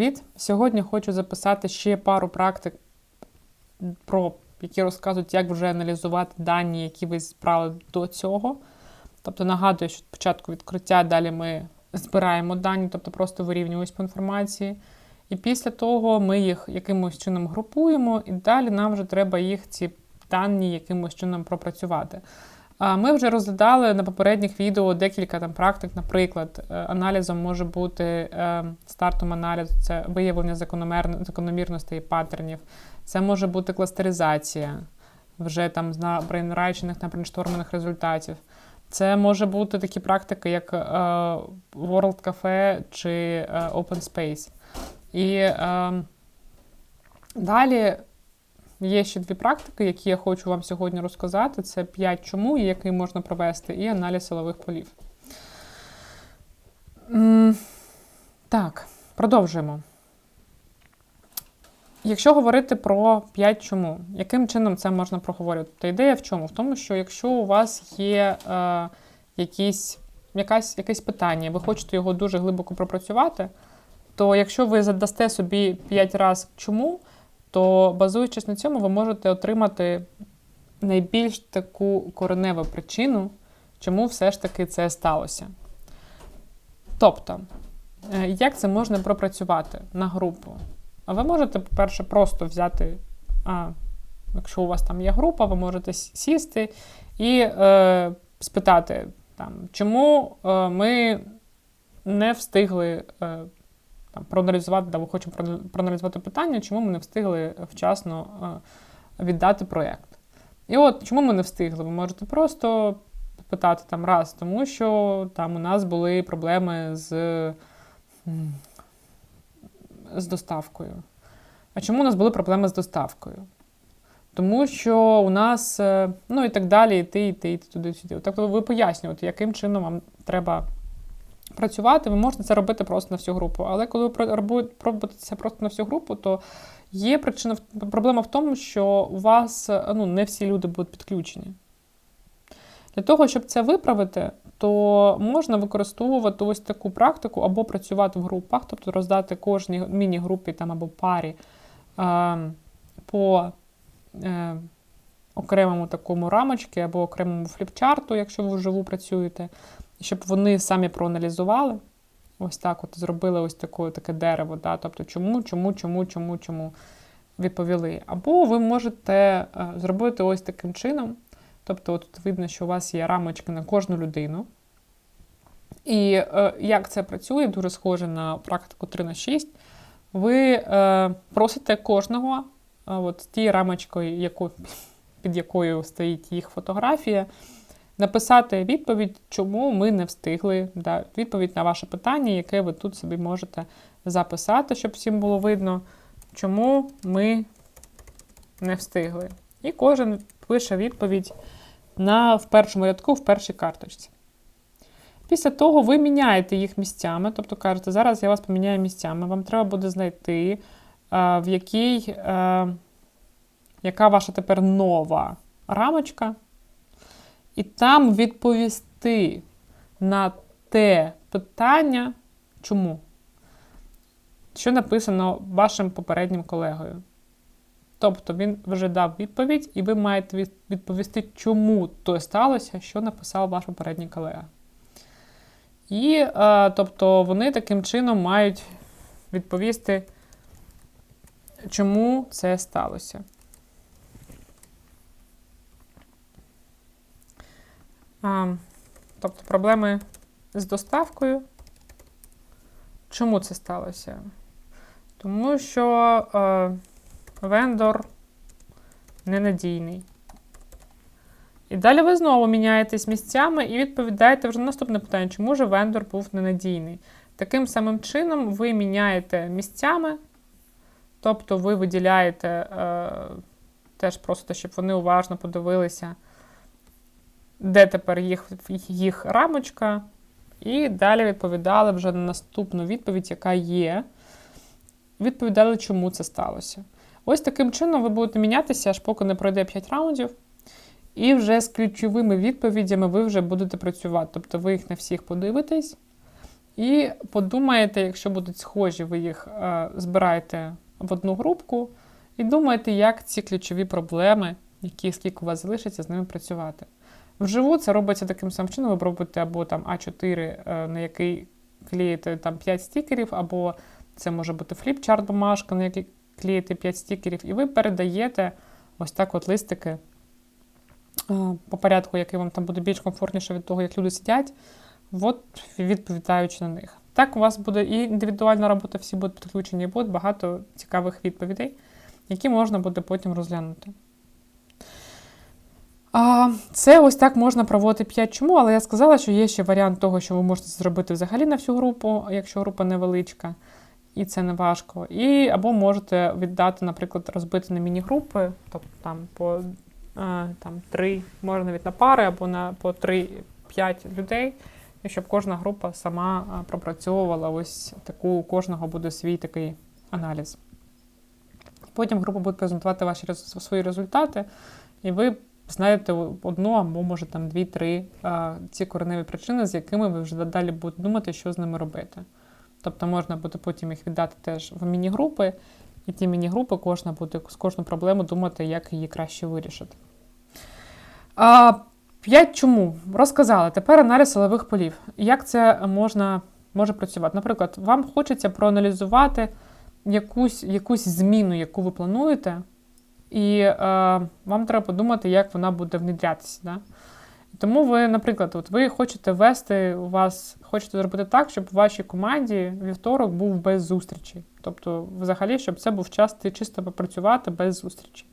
Привіт! Сьогодні хочу записати ще пару практик, про які розказують, як вже аналізувати дані, які ви збрали до цього. Тобто нагадую, що спочатку відкриття, далі ми збираємо дані, тобто просто вирівнюємось по інформації. І після того ми їх якимось чином групуємо, і далі нам вже треба їх ці дані якимось чином пропрацювати. Ми вже розглядали на попередніх відео декілька там практик. Наприклад, е, аналізом може бути е, стартом аналізу, це виявлення закономірностей і паттернів. Це може бути кластеризація вже там на брейнрайчених, на брейнштормених результатів. Це може бути такі практики, як е, World Cafe чи Open Space. І е, далі є ще дві практики, які я хочу вам сьогодні розказати: це 5 чому, і який можна провести, і аналіз силових полів. Так, продовжуємо. Якщо говорити про 5 чому, яким чином це можна проговорювати? Та ідея в чому? В тому, що якщо у вас є е, якісь, якась, якесь питання, ви хочете його дуже глибоко пропрацювати, то якщо ви задасте собі 5 разів чому, то базуючись на цьому, ви можете отримати найбільш таку кореневу причину, чому все ж таки це сталося. Тобто, е, як це можна пропрацювати на групу? А ви можете, по-перше, просто взяти, а, якщо у вас там є група, ви можете сісти і е, спитати, там, чому е, ми не встигли е, там, проаналізувати, ми хочемо проаналізувати питання, чому ми не встигли вчасно е, віддати проєкт. І от чому ми не встигли? Ви можете просто питати там раз, тому що там у нас були проблеми з з доставкою. А чому у нас були проблеми з доставкою? Тому що у нас, е, ну і так далі, і ти, і ти, і ти туди сюди. Тобто ви пояснюєте, яким чином вам треба працювати, ви можете це робити просто на всю групу. Але коли ви пробуєте це просто на всю групу, то є причина проблема в тому, що у вас ну, не всі люди будуть підключені. Для того, щоб це виправити, то можна використовувати ось таку практику або працювати в групах, тобто роздати кожній міні-групі там, або парі е, по е, окремому такому рамочці або окремому фліпчарту, якщо ви вживу працюєте, щоб вони самі проаналізували. Ось так от зробили ось таке, таке дерево. Да? Тобто, чому, чому, чому, чому, чому відповіли. Або ви можете е, зробити ось таким чином. Тобто, тут видно, що у вас є рамочки на кожну людину. І е, як це працює, дуже схоже на практику 3 на 6. Ви е, просите кожного, е, от тією рамочкою, яку, під якою стоїть їх фотографія, написати відповідь, чому ми не встигли. Да, Відповідь на ваше питання, яке ви тут собі можете записати, щоб всім було видно, чому ми не встигли. І кожен пише відповідь на, в першому рядку в першій карточці. Після того ви міняєте їх місцями, тобто кажете, зараз я вас поміняю місцями. Вам треба буде знайти, в якій, яка ваша тепер нова рамочка. І там відповісти на те питання, чому? Що написано вашим попереднім колегою. Тобто він вже дав відповідь, і ви маєте відповісти, чому то сталося, що написав ваш попередній колега. І е, тобто вони таким чином мають відповісти, чому це сталося. А, Тобто проблеми з доставкою. Чому це сталося? Тому що е, вендор ненадійний. І далі ви знову міняєтесь місцями і відповідаєте вже на наступне питання, чому ж вендор був ненадійний. Таким самим чином ви міняєте місцями, тобто ви виділяєте е, теж просто, щоб вони уважно подивилися, де тепер їх, їх рамочка. І далі відповідали вже на наступну відповідь, яка є. Відповідали, чому це сталося. Ось таким чином ви будете мінятися, аж поки не пройде 5 раундів. І вже з ключовими відповідями ви вже будете працювати. Тобто ви їх на всіх подивитесь, І подумаєте, якщо будуть схожі, ви їх е, збираєте в одну групку, і думаєте, як ці ключові проблеми, які скільки у вас залишиться, з ними працювати. Вживу це робиться таким самим чином, ви робите або там А4, е, на який клеїте там 5 стікерів, або це може бути фліпчарт бумажка, на який клеїте 5 стікерів, і ви передаєте ось так от листики е, по порядку, який вам там буде більш комфортніше від того, як люди сидять, от відповідаючи на них. Так, у вас буде і індивідуальна робота, всі будуть підключені, і буде багато цікавих відповідей, які можна буде потім розглянути. Це ось так можна проводити 5 чому, але я сказала, що є ще варіант того, що ви можете зробити взагалі на всю групу, якщо група невеличка, і це не важко. І, Або можете віддати, наприклад, розбити на міні-групи, тобто там по а, там, 3, можна навіть на пари, або на по 3-5 людей, і щоб кожна група сама пропрацьовувала ось таку, у кожного буде свій такий аналіз. Потім група буде презентувати ваші свої результати, і ви знаєте одну або, може, там дві-три ці кореневі причини, з якими ви вже далі будете думати, що з ними робити. Тобто можна буде потім їх віддати теж в міні-групи, і ті міні-групи кожна буде з кожну проблему думати, як її краще вирішити. А, П'ять чому? Розказали. Тепер аналіз силових полів. Як це можна, може працювати? Наприклад, вам хочеться проаналізувати якусь якусь зміну, яку ви плануєте, і е, вам треба подумати, як вона буде внедрятися. Да? Тому ви, наприклад, от ви хочете ввести у вас, хочете зробити так, щоб в вашій команді вівторок був без зустрічі. Тобто, взагалі, щоб це був час чисто попрацювати без зустрічі.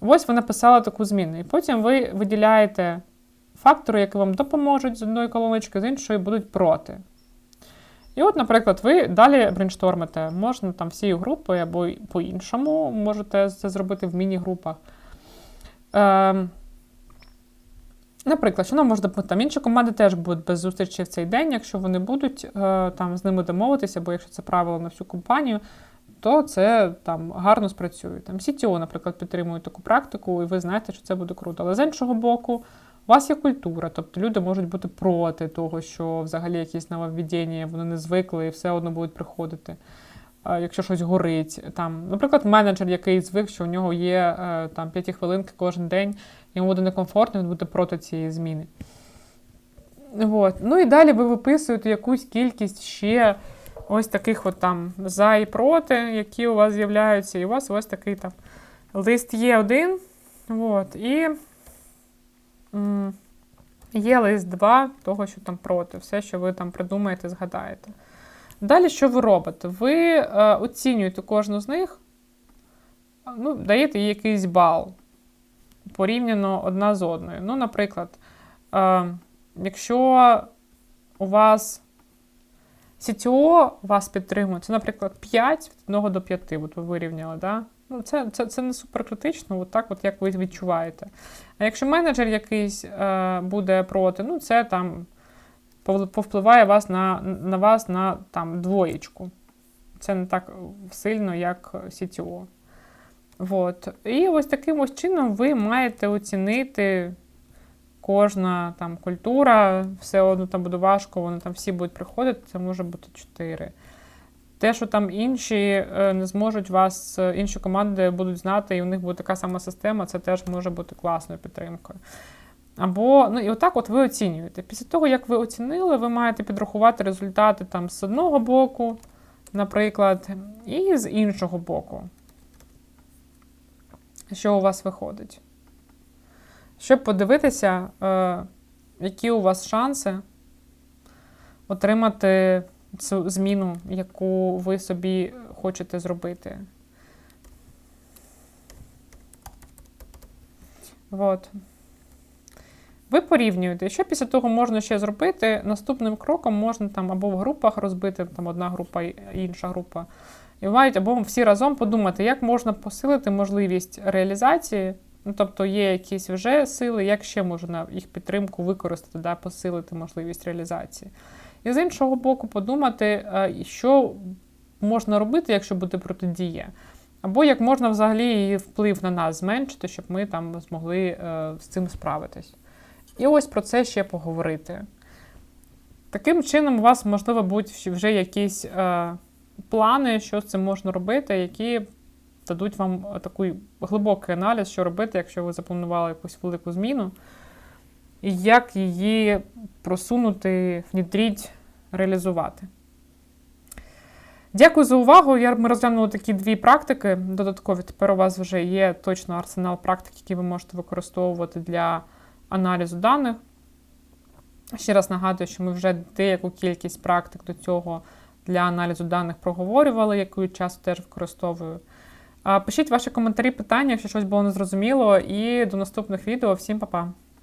Ось ви написали таку зміну. І потім ви виділяєте фактори, які вам допоможуть з одної колоночки, з іншої будуть проти. І от, наприклад, ви далі брейнштормите. Можна там всі групи або по-іншому можете це зробити в міні-групах. Е, Наприклад, що нам можна там інші команди теж будуть без зустрічі в цей день, якщо вони будуть е, там з ними домовитися, бо якщо це правило на всю компанію, то це там гарно спрацює. Там CTO, наприклад, підтримує таку практику, і ви знаєте, що це буде круто. Але з іншого боку, у вас є культура, тобто люди можуть бути проти того, що взагалі якісь нововведення, вони не звикли і все одно будуть приходити. Якщо щось горить, там, наприклад, менеджер, який звик, що у нього є е, там хвилинки кожен день, йому буде некомфортно, він буде проти цієї зміни. От. Ну і далі ви виписуєте якусь кількість ще ось таких от там за і проти, які у вас з'являються, і у вас ось такий там лист є один. От, і Є лист 2 того, що там проти, все, що ви там придумаєте, згадаєте. Далі, що ви робите? Ви е, оцінюєте кожну з них, ну, даєте їй якийсь бал порівняно одна з одною. Ну, наприклад, е, якщо у вас CTO вас підтримує, це, наприклад, 5 від 1 до 5, от ви вирівняли, да? Ну, Це це, це не супер критично, от так, от як ви відчуваєте. А якщо менеджер якийсь е, буде проти, ну це там повпливає вас на на вас на там, двоєчку. Це не так сильно, як CTO. От. І ось таким ось чином ви маєте оцінити кожна там культура, все одно там буде важко, вони там всі будуть приходити, це може бути 4. Те, що там інші е, не зможуть вас, е, інші команди будуть знати, і у них буде така сама система, це теж може бути класною підтримкою. Або, ну і отак от ви оцінюєте. Після того, як ви оцінили, ви маєте підрахувати результати там з одного боку, наприклад, і з іншого боку. Що у вас виходить? Щоб подивитися, е, які у вас шанси отримати цю зміну, яку ви собі хочете зробити. От. Ви порівнюєте, що після того можна ще зробити. Наступним кроком можна там або в групах розбити, там одна група і інша група. І мають або всі разом подумати, як можна посилити можливість реалізації. Ну, Тобто є якісь вже сили, як ще можна їх підтримку використати, да, посилити можливість реалізації. І з іншого боку, подумати, е, що можна робити, якщо буде протидія. Або як можна взагалі її вплив на нас зменшити, щоб ми там змогли е, з цим справитись. І ось про це ще поговорити. Таким чином, у вас, можливо, будуть вже якісь е, плани, що з цим можна робити, які дадуть вам такий глибокий аналіз, що робити, якщо ви запланували якусь велику зміну, і як її просунути, внідріть, реалізувати. Дякую за увагу. Я, ми розглянули такі дві практики додаткові. Тепер у вас вже є точно арсенал практик, які ви можете використовувати для аналізу даних. Ще раз нагадую, що ми вже деяку кількість практик до цього для аналізу даних проговорювали, яку часу теж використовую. Пишіть ваші коментарі, питання, якщо щось було незрозуміло, і до наступних відео. Всім па-па!